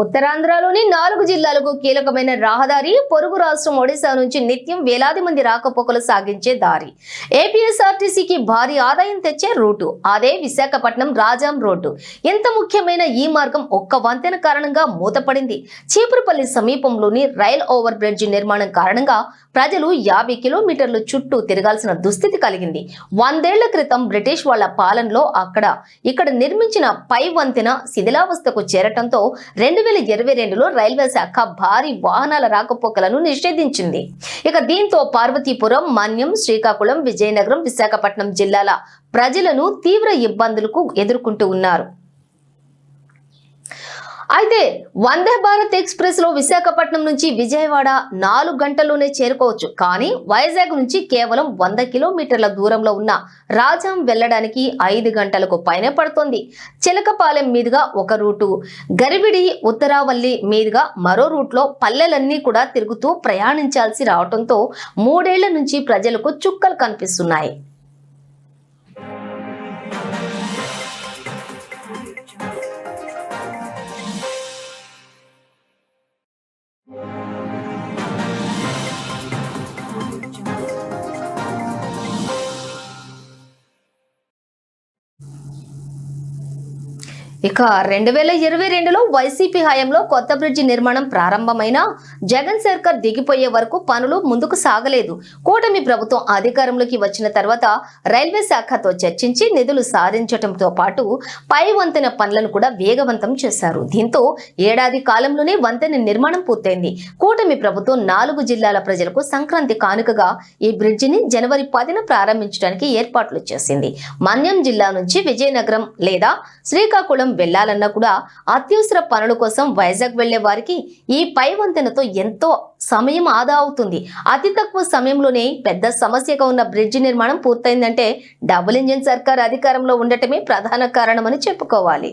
ఉత్తరాంధ్రలోని నాలుగు జిల్లాలకు కీలకమైన రహదారి పొరుగు రాష్ట్రం ఒడిశా నుంచి నిత్యం వేలాది మంది రాకపోకలు సాగించే దారి. ఏపీఎస్ఆర్టీసీకి భారీ ఆదాయం తెచ్చే రూటు. అదే విశాఖపట్నం రాజాం రోడ్డు. ఎంత ముఖ్యమైన ఈ మార్గం ఒక్క వంతెన కారణంగా మూతపడింది. చీపురుపల్లి సమీపంలోని రైల్ ఓవర్ బ్రిడ్జ్ నిర్మాణం కారణంగా ప్రజలు యాభై కిలోమీటర్లు చుట్టూ తిరగాల్సిన దుస్థితి కలిగింది. వందేళ్ళ క్రితం బ్రిటిష్ వాళ్ళ పాలనలో అక్కడ ఇక్కడ నిర్మించిన పై వంతెన శిథిలావస్థకు చేరటంతో రెండు వేల ఇరవై రెండులో రైల్వే శాఖ భారీ వాహనాల రాకపోకలను నిషేధించింది. ఇక దీంతో పార్వతీపురం మన్యం శ్రీకాకుళం విజయనగరం విశాఖపట్నం జిల్లాల ప్రజలను తీవ్ర ఇబ్బందులకు ఎదుర్కొంటూ ఉన్నారు. అయితే వందే భారత్ ఎక్స్ప్రెస్లో విశాఖపట్నం నుంచి విజయవాడ నాలుగు గంటల్లోనే చేరుకోవచ్చు. కానీ వైజాగ్ నుంచి కేవలం వంద కిలోమీటర్ల దూరంలో ఉన్న రాజాం వెళ్ళడానికి ఐదు గంటలకు పైనే పడుతుంది. చిలకపాలెం మీదుగా ఒక రూటు గరివిడి ఉత్తరావల్లి మీదుగా మరో రూట్లో పల్లెలన్నీ కూడా తిరుగుతూ ప్రయాణించాల్సి రావడంతో మూడేళ్ళ నుంచి ప్రజలకు చుక్కలు కనిపిస్తున్నాయి. ఇక రెండు వేల ఇరవై రెండులో వైసీపీ హయాంలో కొత్త బ్రిడ్జి నిర్మాణం ప్రారంభమైన జగన్ సర్కార్ దిగిపోయే వరకు పనులు ముందుకు సాగలేదు. కూటమి ప్రభుత్వం అధికారంలోకి వచ్చిన తర్వాత రైల్వే శాఖతో చర్చించి నిధులు సాధించడంతో పాటు పై వంతెన పనులను కూడా వేగవంతం చేశారు. దీంతో ఏడాది కాలంలోనే వంతెన నిర్మాణం పూర్తయింది. కూటమి ప్రభుత్వం నాలుగు జిల్లాల ప్రజలకు సంక్రాంతి కానుకగా ఈ బ్రిడ్జిని జనవరి పదిన ప్రారంభించడానికి ఏర్పాట్లు చేసింది. మన్యం జిల్లా నుంచి విజయనగరం లేదా శ్రీకాకుళం వెళ్ళాలన్నా కూడా అత్యవసర పనుల కోసం వైజాగ్ వెళ్ళే వారికి ఈ పై వంతెనతో ఎంతో సమయం ఆదా అవుతుంది. అతి తక్కువ సమయంలోనే పెద్ద సమస్యగా ఉన్న బ్రిడ్జి నిర్మాణం పూర్తయిందంటే డబుల్ ఇంజిన్ సర్కార్ అధికారంలో ఉండటమే ప్రధాన కారణమని చెప్పుకోవాలి.